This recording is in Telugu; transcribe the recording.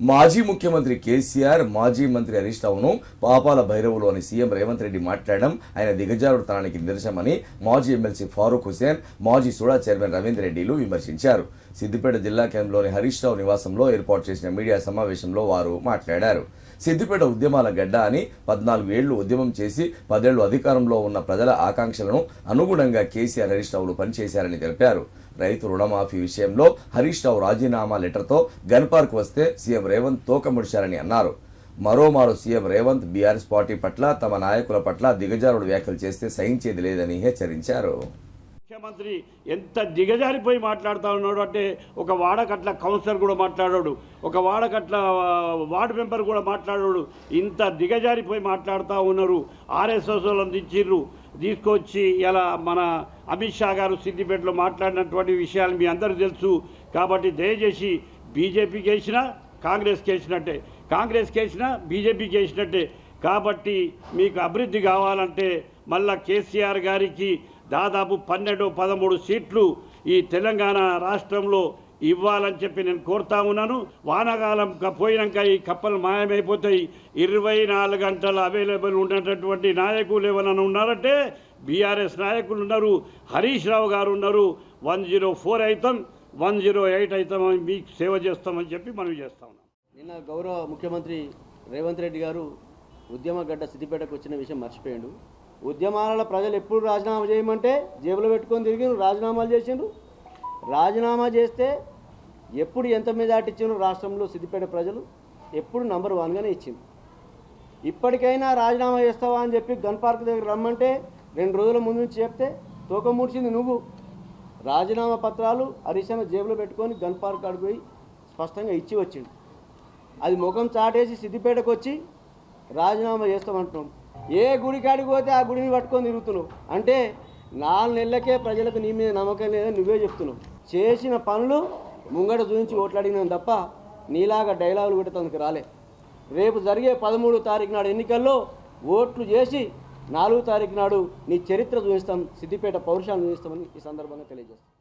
మాజీ ముఖ్యమంత్రి కేసీఆర్ మాజీ మంత్రి హరీష్ రావును పాపాల భైరవులు అని సీఎం రేవంత్ రెడ్డి మాట్లాడడం ఆయన దిగజారుడుతనానికి నిదర్శనమని మాజీ ఎమ్మెల్సీ ఫారూక్ హుసేన్ మాజీ సూడా చైర్మన్ రవీందర్ రెడ్డిలు విమర్శించారు. సిద్దిపేట జిల్లా కేంద్రంలోని హరీష్ రావు నివాసంలో ఏర్పాటు చేసిన మీడియా సమావేశంలో వారు మాట్లాడారు. సిద్దిపేట ఉద్యమాల గడ్డ అని పద్నాలుగు ఏళ్ళు ఉద్యమం చేసి పదేళ్ళు అధికారంలో ఉన్న ప్రజల ఆకాంక్షలను అనుగుణంగా కేసీఆర్ హరీష్ రావులు పనిచేశారని తెలిపారు. రైతు రుణమాఫీ విషయంలో హరీష్ రావు రాజీనామా లెటర్తో గన్ పార్క్ వస్తే సీఎం రేవంత్ తోకముడిచారని అన్నారు. మరోమారు సీఎం రేవంత్ బీఆర్ఎస్ పార్టీ పట్ల తమ నాయకుల పట్ల దిగజారుడు వ్యాఖ్యలు చేస్తే సహించేది లేదని హెచ్చరించారు. ముఖ్యమంత్రి ఎంత దిగజారిపోయి మాట్లాడుతూ ఉన్నాడు అంటే ఒక వాడకట్ల కౌన్సిలర్ కూడా మాట్లాడాడు ఒక వాడకట్ల వార్డు మెంబర్ కూడా మాట్లాడాడు. ఇంత దిగజారిపోయి మాట్లాడుతూ ఉన్నారు. ఆర్ఎస్ఎస్ వాళ్ళని తెచ్చిర్రు తీసుకొచ్చి ఇలా మన అమిత్ షా గారు సిద్దిపేటలో మాట్లాడినటువంటి విషయాలు మీ అందరూ తెలుసు. కాబట్టి దయచేసి బీజేపీకి వేసినా కాంగ్రెస్కి వేసినట్టే. కాంగ్రెస్కి వేసినా బీజేపీకి వేసినట్టే. కాబట్టి మీకు అభివృద్ధి కావాలంటే మళ్ళా కేసీఆర్ గారికి దాదాపు పన్నెండు పదమూడు సీట్లు ఈ తెలంగాణ రాష్ట్రంలో ఇవ్వాలని చెప్పి నేను కోరుతా ఉన్నాను. వానాకాలం పోయినాక ఈ కప్పలు మాయమైపోతాయి. ఇరవై నాలుగు గంటలు అవైలబుల్ ఉన్నటువంటి నాయకులు ఏమైనా ఉన్నారంటే బీఆర్ఎస్ నాయకులు ఉన్నారు హరీష్ రావు గారు ఉన్నారు. వన్ జీరో ఫోర్ అవుతాం వన్ జీరో ఎయిట్ అవుతామని మీకు సేవ చేస్తామని చెప్పి మనం చేస్తా ఉన్నాం. నిన్న గౌరవ ముఖ్యమంత్రి రేవంత్ రెడ్డి గారు ఉద్యమ గడ్డ సిద్దిపేటకు వచ్చిన విషయం మర్చిపోయాడు. ఉద్యమాల ప్రజలు ఎప్పుడు రాజీనామా చేయమంటే జేబులో పెట్టుకొని తిరిగి రాజీనామాలు చేసిండ్రు. రాజీనామా చేస్తే ఎప్పుడు ఎంత మెజార్టీ ఇచ్చిండ్రు రాష్ట్రంలో సిద్దిపేట ప్రజలు ఎప్పుడు నంబర్ వన్గానే ఇచ్చింది ఇప్పటికైనా రాజీనామా చేస్తావా అని చెప్పి గన్ పార్క్ దగ్గర రమ్మంటే రెండు రోజుల ముందు నుంచి చెప్తే తూకం ముడిచింది నువ్వు. రాజీనామా పత్రాలు హరీశన్న జేబులో పెట్టుకొని గన్ పార్క్ అడిగిపోయి స్పష్టంగా ఇచ్చి వచ్చిండు. అది ముఖం చాటేసి సిద్దిపేటకు వచ్చి రాజీనామా చేస్తామంటున్నాం. ఏ గుడి కాడికి పోతే ఆ గుడిని పట్టుకొని తిరుగుతున్నావు? అంటే నాలుగు నెలలకే ప్రజలకు నీ మీద నమ్మకం లేదని నువ్వే చెప్తున్నావు. చేసిన పనులు ముంగట చూపించి ఓట్లాడినాను తప్ప నీలాగా డైలాగులు పెట్టడానికి రాలే. రేపు జరిగే పదమూడు తారీఖు నాడు ఎన్నికల్లో ఓట్లు చేసి నాలుగు తారీఖు నాడు నీ చరిత్ర చూపిస్తాం సిద్దిపేట పౌరుషాలు చూపిస్తామని ఈ సందర్భంగా తెలియజేస్తాం.